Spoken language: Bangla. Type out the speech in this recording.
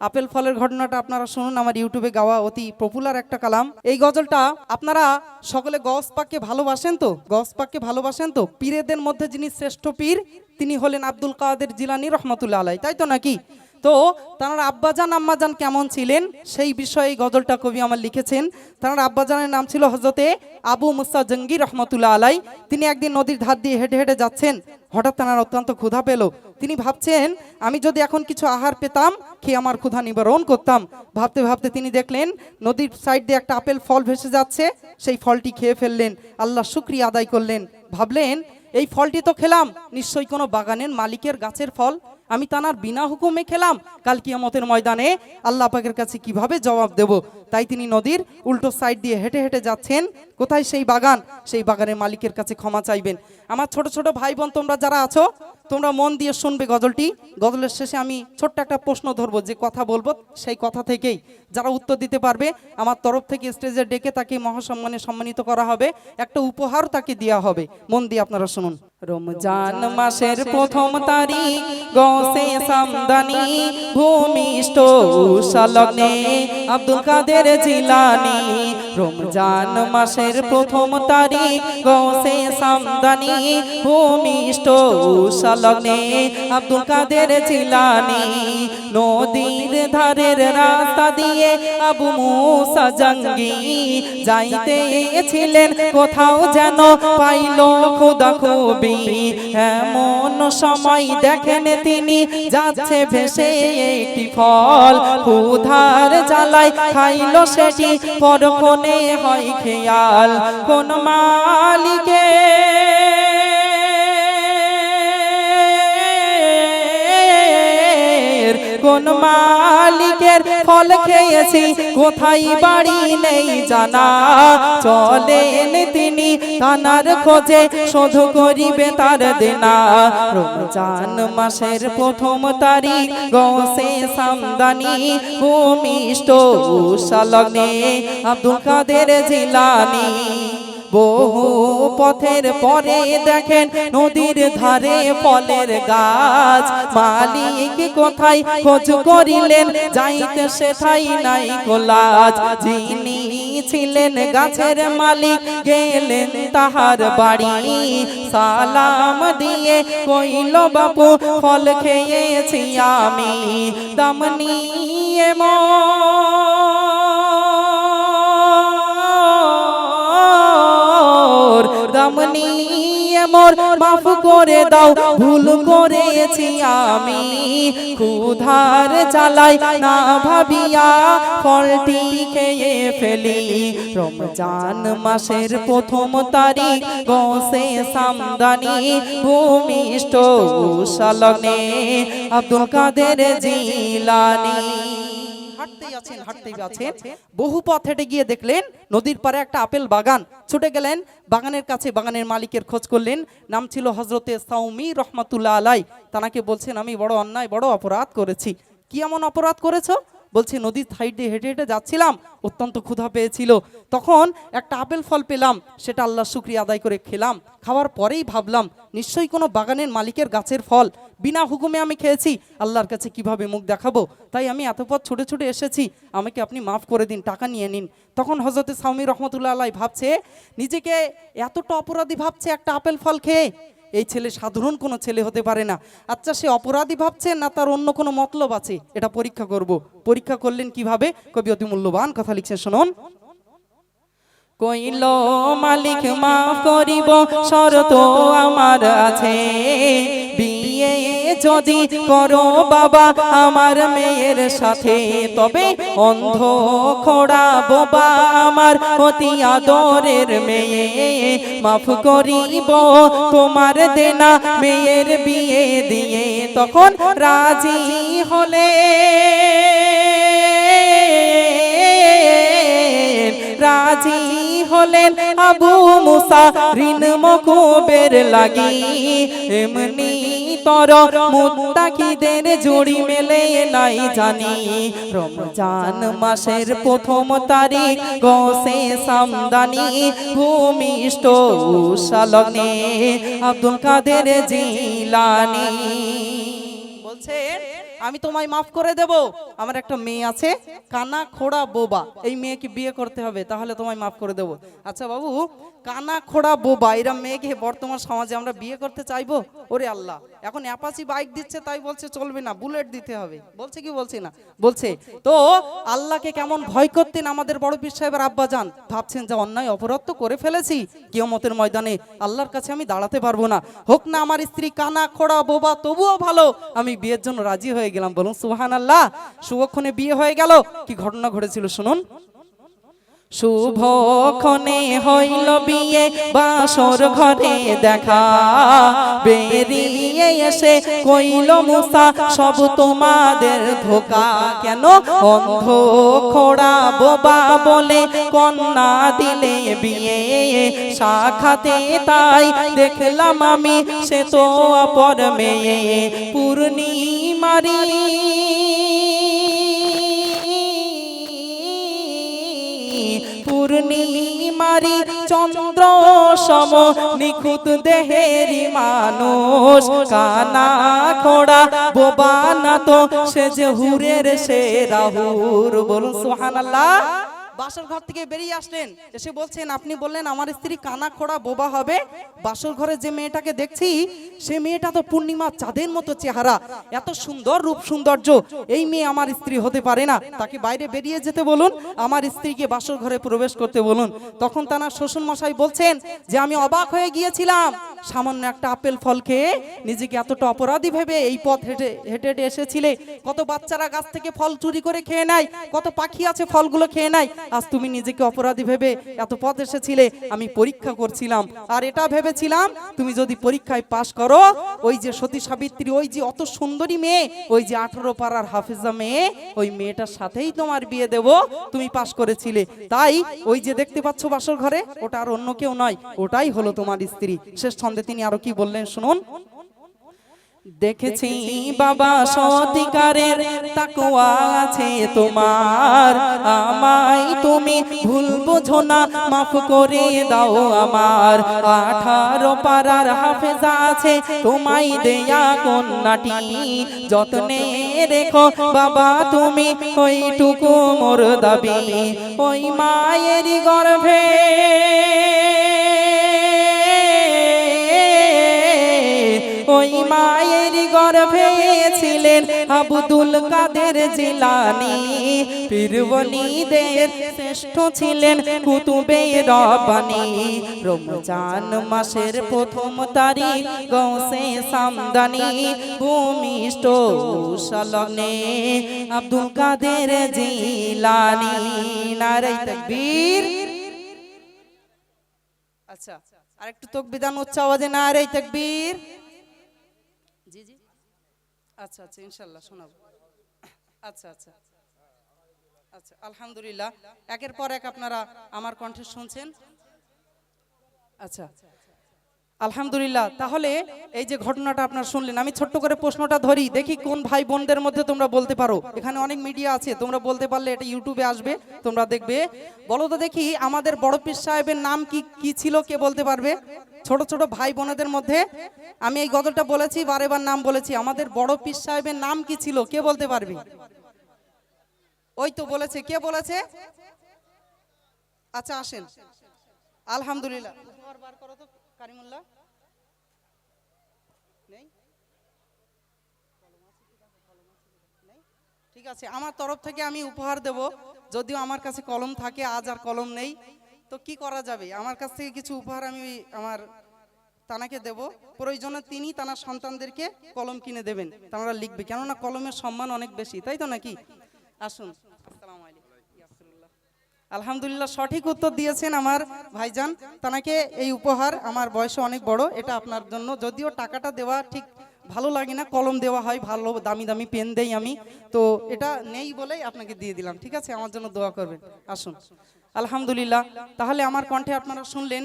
আপেল ফলের ঘটনাটা আপনারা শুনুন, আমার ইউটিউবে গাওয়া অতি পপুলার একটা কালাম। এই গজলটা আপনারা সকলে গস পাককে ভালোবাসেন তো? গস পাককে ভালোবাসেন তো? পীরেদের মধ্যে যিনি শ্রেষ্ঠ পীর, তিনি হলেন আব্দুল কাদের জিলানি রহমতুল্লাহ আলাই তাই তো নাকি? তো তাঁর আব্বাজান, আম্মাজান কেমন ছিলেন? সেই বিষয়ে গজলটা কবি আমার লিখেছেন। তাঁর আব্বাজানের নাম ছিল হজরতে আবু মুসা জঙ্গি রহমতুল্লাহ আলাই তিনি একদিন নদীর ধার দিয়ে হেঁটে হেঁটে যাচ্ছেন। হঠাৎ তাঁর অত্যন্ত ক্ষুধা পেল। তিনি ভাবছেন, আমি যদি এখন কিছু আহার পেতাম খেয়ে আমার ক্ষুধা নিবারণ করতাম? ভাবতে ভাবতে তিনি দেখলেন, নদীর সাইড দিয়ে একটা আপেল ফল ভেসে যাচ্ছে, সেই ফলটি খেয়ে ফেললেন, আল্লাহ শুক্রিয়া আদায় করলেন। ভাবলেন, এই ফলটি তো খেলাম, নিশ্চয়ই কোনো বাগানের মালিকের গাছের ফল আমি তানার বিনা হুকুমে খেলাম। কাল কিয়ামতের ময়দানে আল্লাহ পাকের কাছে কীভাবে জবাব দেব? তাই তিনি নদীর উল্টো সাইড দিয়ে হেঁটে হেঁটে যাচ্ছেন। কোথায় সেই বাগান? সেই বাগানের মালিকের কাছে ক্ষমা চাইবেন। আমার ছোট ছোট ভাই বোন তোমরা যারা আছো, তোমরা মন দিয়ে শুনবে গজলটি। গজলের শেষে আমি ছোট্ট একটা প্রশ্ন ধরবো, যে কথা বলব সেই কথা থেকেই। যারা উত্তর দিতে পারবে, আমার তরফ থেকে স্টেজে ডেকে তাকে মহাসম্মানে সম্মানিত করা হবে। একটা উপহার তাকে দেওয়া হবে। মন দিয়ে আপনারা শুনুন। রমজান মাসের প্রথম তারিখ গসে সামদানি ভূমিষ্ঠ সালনে আব্দুল কাদের জিলানি রমজান মাসের প্রথম তারিখ সামদানি কাদের জিলানি, নদীর ধারের রাস্তা দিয়ে আবু মুসা জঙ্গি যাইতে ছিলেন কোথাও যেন পাইল খোদা কবি এমন সময় দেখেন তিনি, যাচ্ছে ভেসে একটি ফল, ক্ষুধার জ্বালায় খাইল সেটি, পরক্ষণে হয় খেয়াল কোন মালিকে কোন মালিকের ফল খেয়েছি, কোথায় বাড়ি নেই জানা। চলেন তিনি তানার খোঁজে, শোধ করিবে তার দেনা। রমজান মাসের প্রথম তারিখ, গসে সামদানি, ভূমিষ্ঠ উষালগ্নে আব্দুল কাদের জিলানি। বহু পথের পরে দেখেন নদীর ধারে ফলের গাছ। মালিক কোথায়? খোঁজ করিলেন, যাইতে সেথাই নাই কোলাজ যিনি ছিলেন গাছের মালিক, গেলেন তাহার বাড়ি। সালাম দিয়ে কইল, বাপু, ফল খেয়েছি আমি। দাম নিয়ে মোর মাফ করে দাও, ভুল করেছি আমি। ক্ষুধার চালাই না ভাবিয়া ফলটি খেয়ে ফেলি। রমজান মাসের প্রথম তারিখ, গসে সামদানি, ভূমিষ্ঠ উষালগ্নে আব্দুল কাদের জিলানি। হাঁটতেই আছেন হাঁটতেই আছেন। বহু পথ হেঁটে গিয়ে দেখলেন নদীর পারে একটা আপেল বাগান। ছুটে গেলেন বাগানের কাছে বাগানের মালিকের খোঁজ করলেন। নাম ছিল হজরতে সাউমি রহমাতুল্লাহ আলাই তানাকে বলছেন আমি বড় অন্যায় বড় অপরাধ করেছি। কি এমন অপরাধ করেছ? বলছে, নদীর সাইড হেঁটে হেঁটে যাচ্ছিলাম, অত্যন্ত ক্ষুধা পেয়েছিল। তখন একটা আপেল ফল পেলাম, সেটা আল্লাহ শুক্রিয়া আদায় করে খেলাম। খাওয়ার পরেই ভাবলাম, নিশ্চয়ই কোনো বাগানের মালিকের গাছের ফল। বিনা হুকুমে আমি খেয়েছি, আল্লাহর কাছে কীভাবে মুখ দেখাবো? তাই আমি এত পথ ছুটে ছুটে এসেছি, আমাকে আপনি মাফ করে দিন, টাকা নিয়ে নিন। তখন হজরতে সাউমি রহমতুল্লাহ আলাই ভাবছে, নিজেকে এতটা অপরাধী ভাবছে একটা আপেল ফল খেয়ে? এই ছেলে সাধারণ কোনো ছেলে হতে পারে না। আচ্ছা সে অপরাধী ভাবছে না তার অন্য কোনো মতলব আছে? এটা পরীক্ষা করব। পরীক্ষা করলেন কীভাবে? কবি অতি মূল্যবান কথা লিখছে শুনুন। কইল, মালিক মাফ করিব, শরত আমার আছে। যদি করো বাবা, আমার মেয়ের সাথে, তবে অন্ধ খোড়া বোবা আমার অতি আদরের মেয়ে। মাফ করিব, তোমার দেনা মেয়ের বিয়ে দিয়ে তখন রাজি হলে। রাজি হলেন আবু মুসা, ঋণ মকুবের লাগি। এমনি তর মুত্তাকিদের জুড়ি মেলে নাই জানি। রমজান মাসের প্রথম তারিখ, গসে সামদানি, ভূমিষ্ঠ উষালগ্নে আব্দুল কাদের জিলানি। বলছেন আমি তোমায় মাফ করে দেব, আমার একটা মেয়ে আছে, কানা খোড়া বোবা। এই মেয়েকে বিয়ে করতে হবে, তাহলে তোমায় মাফ করে দেব। আচ্ছা বাবু, কানা খোড়া বোবা, এরা মেয়েকে বর্তমান সমাজে আমরা বিয়ে করতে চাইব? ওরে আল্লাহ। এখন অ্যাপাচি বাইক দিচ্ছে তাই বলছে চলবে না বুলেট দিতে হবে। বলছে কি বলছি না? বলছে তো আল্লাহকে কেমন ভয় করতেন আমাদের বড় পীর সাহেবের আব্বা যান ভাবছেন যে অন্যায় অপরাধ তো করে ফেলেছি। কিয়মতের ময়দানে আল্লাহর কাছে আমি দাঁড়াতে পারব না। হোক না আমার স্ত্রী কানা খোড়া বোবা তবুও ভালো। আমি বিয়ের জন্য রাজি হয়ে গেলাম। বলুন সুহান আল্লাহ শুভক্ষণে বিয়ে হয়ে গেল। কি ঘটনা ঘটেছিল শুনুন। শুভক্ষণে হইল বিয়ে বাসর ঘরে দেখা। বেরিয়ে এসে কইল মুসা সব তোমাদের ধোকা কেন? অন্ধ খোড়া বোবা বলে কন্যা দিলে বিয়ে শাখাতে তাই দেখলাম আমি সে তো অপর মেয়ে পূর্ণিমারি পূর্ণিমারি চন্দ্র সম নিখুঁত দেহেরি মানুষ। কানা খোড়া, বোবা না তো সে যে হুরের সে রাহুর। বলুন সুহানাল্লাহ বাসর ঘর থেকে বেরিয়ে আসলেন। এসে বলছেন, আপনি বললেন আমার স্ত্রী কানা খোড়া বোবা হবে। বাসর ঘরে যে মেয়েটাকে দেখছি, সে মেয়েটা তো পূর্ণিমা চাঁদের মতো চেহারা। এত সুন্দর রূপ সৌন্দর্য। এই মেয়ে আমার স্ত্রী হতে পারে না। তাকে বাইরে বেরিয়ে যেতে বলুন। আমার স্ত্রীকে বাসর ঘরে প্রবেশ করতে বলুন। তখন তারা শ্বশুর মশাই বলছেন যে, আমি অবাক হয়ে গিয়েছিলাম। সামান্য একটা আপেল ফল খেয়ে নিজেকে এতটা অপরাধী ভেবে এই পথ হেঁটে হেঁটে হেঁটে এসেছিলে। কত বাচ্চারা গাছ থেকে ফল চুরি করে খেয়ে নেয় কত পাখি আছে ফলগুলো খেয়ে নেয় আজ তুমি নিজেকে অপরাধী ভেবে এত পথ এসেছিলে, আমি পরীক্ষা করছিলাম। আর এটা ভেবেছিলাম, তুমি যদি পরীক্ষায় পাশ করো, ওই যে সতী সাবিত্রী, ওই যে অত সুন্দরী মেয়ে, ওই যে আঠারো পাড়ার হাফিজা মেয়ে, ওই মেয়েটার সাথেই তোমার বিয়ে দেব, তুমি পাশ করেছিলে। তাই ওই যে দেখতে পাচ্ছ বাসর ঘরে, ওটা আর অন্য কেউ নয়, ওটাই হলো তোমার স্ত্রী। শেষ ছন্দে তিনি আরও কি বললেন শুনুন? দেখেছি বাবা সতিকারের তাকুয়া আছে তোমার। আমায় তুমি ভুল বোঝো না মাফ করে দাও আমার। আঠারো পাড়ার হাফেজা আছে তোমায় দেয়া কন্যাটি। যত্নে রেখো বাবা তুমি ওইটুকু মোর দাবি। ওই মায়ের গর্ভে ওই মায়ের গর্ভে ছিলেন আব্দুল কাদের জিলানি। পীরবলীদের শ্রেষ্ঠ ছিলেন কুতুবে রবানি। রমজান মাসের প্রথম তারিখ গৌসে সামদানি। ভূমিষ্ঠ সালনে আব্দুল কাদের জিলানি। নারাই তাকবীর। আচ্ছা আর একটু তকবিদান উচ্চ আওয়াজে। না রে তাকবীর। জি জি। আচ্ছা আচ্ছা ইনশাল্লাহ শোনাব। আচ্ছা আচ্ছা। আচ্ছা আলহামদুলিল্লাহ। একের পর এক আপনারা আমার কণ্ঠে শুনছেন। আচ্ছা। আলহামদুলিল্লাহ, তাহলে এই যে ঘটনাটা আপনার শুনলেন, আমি ছোট্ট করে প্রশ্নটা ধরি, দেখি কোন ভাই বোনদের মধ্যে তোমরা বলতে পারো। এখানে অনেক মিডিয়া আছে, তোমরা বলতে পারলে এটা ইউটিউবে আসবে, তোমরা দেখবে। বলো তো দেখি, আমাদের বড় পীর সাহেবের নাম কি কি ছিল, কে বলতে পারবে? ছোট ছোট ভাই বোনেদের মধ্যে, আমি এই গজলটা বলেছি, বারে বার নাম বলেছি, আমাদের বড় পীর সাহেবের নাম কি ছিল, কে বলতে পারবে? ওই তো বলেছে, কে বলেছে? আচ্ছা আসেন। আলহামদুলিল্লাহ। কারিমুল্লাহ? নেই? ঠিক আছে, আমার তরফ থেকে আমি উপহার দেব। যদিও আমার কাছে কলম থাকে, আজ আর কলম নেই। তো কি করা যাবে? আমার কাছ থেকে কিছু উপহার আমি আমার তানাকে দেব। প্রয়োজনে তিনি তানার সন্তানদেরকে কলম কিনে দেবেন। তারা লিখবে। কেননা কলমের সম্মান অনেক বেশি, তাই তো নাকি? আসুন। আলহামদুলিল্লাহ সঠিক উত্তর দিয়েছেন আমার ভাইজান। তানাকে এই উপহার, আমার বয়সে অনেক বড়, এটা আপনার জন্য। যদিও টাকাটা দেওয়া ঠিক ভালো লাগে না, কলম দেওয়া হয়, ভালো দামি দামি পেন দেই আমি। তো এটা নেই বলেই আপনাকে দিয়ে দিলাম, ঠিক আছে? আমার জন্য দোয়া করবেন। আসুন। আলহামদুলিল্লাহ। তাহলে আমার কণ্ঠে আপনারা শুনলেন